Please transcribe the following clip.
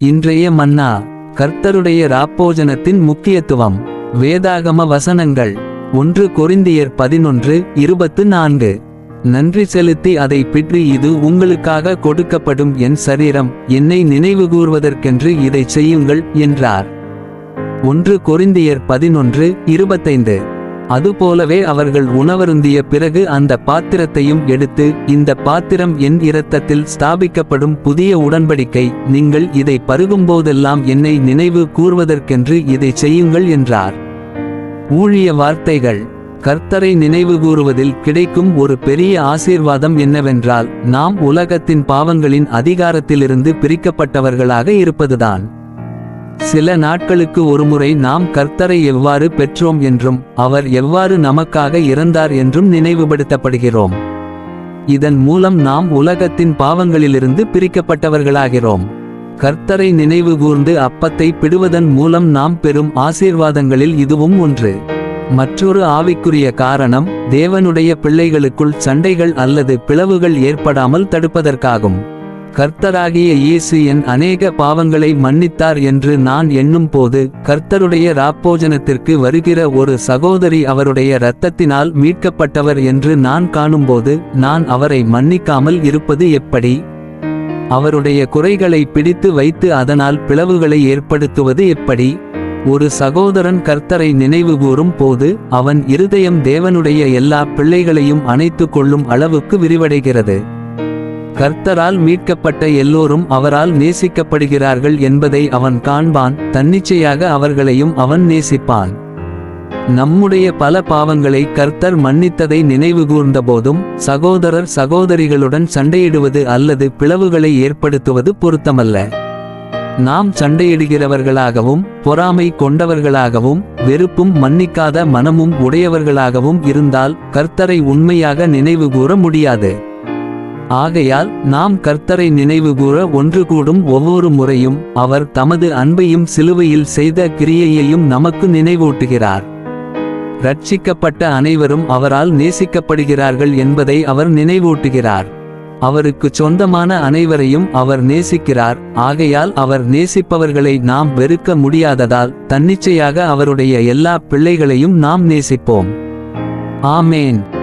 இன்றைய மன்னா கர்த்தருடைய ராப்போஜனத்தின் முக்கியத்துவம். வேதாகம வசனங்கள் ஒன்று கொரிந்தியர் பதினொன்று இருபத்து நான்கு. நன்றி செலுத்தி அதை பிற்றி இது உங்களுக்காக கொடுக்கப்படும் என் சரீரம் என்னை நினைவுகூர்வதற்கென்று இதை செய்யுங்கள் என்றார். ஒன்று கொரிந்தியர் பதினொன்று இருபத்தைந்து. அதுபோலவே அவர்கள் உணவருந்திய பிறகு அந்த பாத்திரத்தையும் எடுத்து இந்த பாத்திரம் என் இரத்தத்தில் ஸ்தாபிக்கப்படும் புதிய உடன்படிக்கை நீங்கள் இதை பருகும்போதெல்லாம் என்னை நினைவு கூர்வதற்கென்று இதை செய்யுங்கள் என்றார். ஊழிய வார்த்தைகள். கர்த்தரை நினைவு கூறுவதில் கிடைக்கும் ஒரு பெரிய ஆசீர்வாதம் என்னவென்றால் நாம் உலகத்தின் பாவங்களின் அதிகாரத்திலிருந்து பிரிக்கப்பட்டவர்களாக இருப்பதுதான். சில நாட்களுக்கு ஒருமுறை நாம் கர்த்தரை எவ்வாறு பெற்றோம் என்றும் அவர் எவ்வாறு நமக்காக இறந்தார் என்றும் நினைவுபடுத்தப்படுகிறோம். இதன் மூலம் நாம் உலகத்தின் பாவங்களிலிருந்து பிரிக்கப்பட்டவர்களாகிறோம். கர்த்தரை நினைவு கூர்ந்து அப்பத்தை பிடுவதன் மூலம் நாம் பெறும் ஆசீர்வாதங்களில் இதுவும் ஒன்று. மற்றொரு ஆவிக்குரிய காரணம் தேவனுடைய பிள்ளைகளுக்குள் சண்டைகள் அல்லது பிளவுகள் ஏற்படாமல் தடுப்பதற்காகும். கர்த்தராகிய இயேசு என் அநேக பாவங்களை மன்னித்தார் என்று நான் எண்ணும் போது கர்த்தருடைய ராப்போஜனத்திற்கு வருகிற ஒரு சகோதரி அவருடைய இரத்தத்தினால் மீட்கப்பட்டவர் என்று நான் காணும்போது நான் அவரை மன்னிக்காமல் இருப்பது எப்படி? அவருடைய குறைகளை பிடித்து வைத்து அதனால் பிளவுகளை ஏற்படுத்துவது எப்படி? ஒரு சகோதரன் கர்த்தரை நினைவுகூரும் போது அவன் இருதயம் தேவனுடைய எல்லா பிள்ளைகளையும் அணைத்து கொள்ளும் அளவுக்கு விரிவடைகிறது. கர்த்தரால் மீட்கப்பட்ட எல்லோரும் அவரால் நேசிக்கப்படுகிறார்கள் என்பதை அவன் காண்பான் தன்னிச்சையாக அவர்களையும் அவன் நேசிப்பான். நம்முடைய பல பாவங்களை கர்த்தர் மன்னித்ததை நினைவுகூர்ந்தபோதும் சகோதரர் சகோதரிகளுடன் சண்டையிடுவது அல்லது பிளவுகளை ஏற்படுத்துவது பொருத்தமல்ல. நாம் சண்டையிடுகிறவர்களாகவும் பொறாமை கொண்டவர்களாகவும் வெறுப்பும் மன்னிக்காத மனமும் உடையவர்களாகவும் இருந்தால் கர்த்தரை உண்மையாக நினைவுகூர முடியாது. ஆகையால் நாம் கர்த்தரை நினைவுகூற ஒன்று கூடும் ஒவ்வொரு முறையும் அவர் தமது அன்பையும் சிலுவையில் செய்த கிரியையையும் நமக்கு நினைவூட்டுகிறார். ரட்சிக்கப்பட்ட அனைவரும் அவரால் நேசிக்கப்படுகிறார்கள் என்பதை அவர் நினைவூட்டுகிறார். அவருக்கு சொந்தமான அனைவரையும் அவர் நேசிக்கிறார். ஆகையால் அவர் நேசிப்பவர்களை நாம் வெறுக்க முடியாததால் தன்னிச்சையாக அவருடைய எல்லா பிள்ளைகளையும் நாம் நேசிப்போம். ஆமேன்.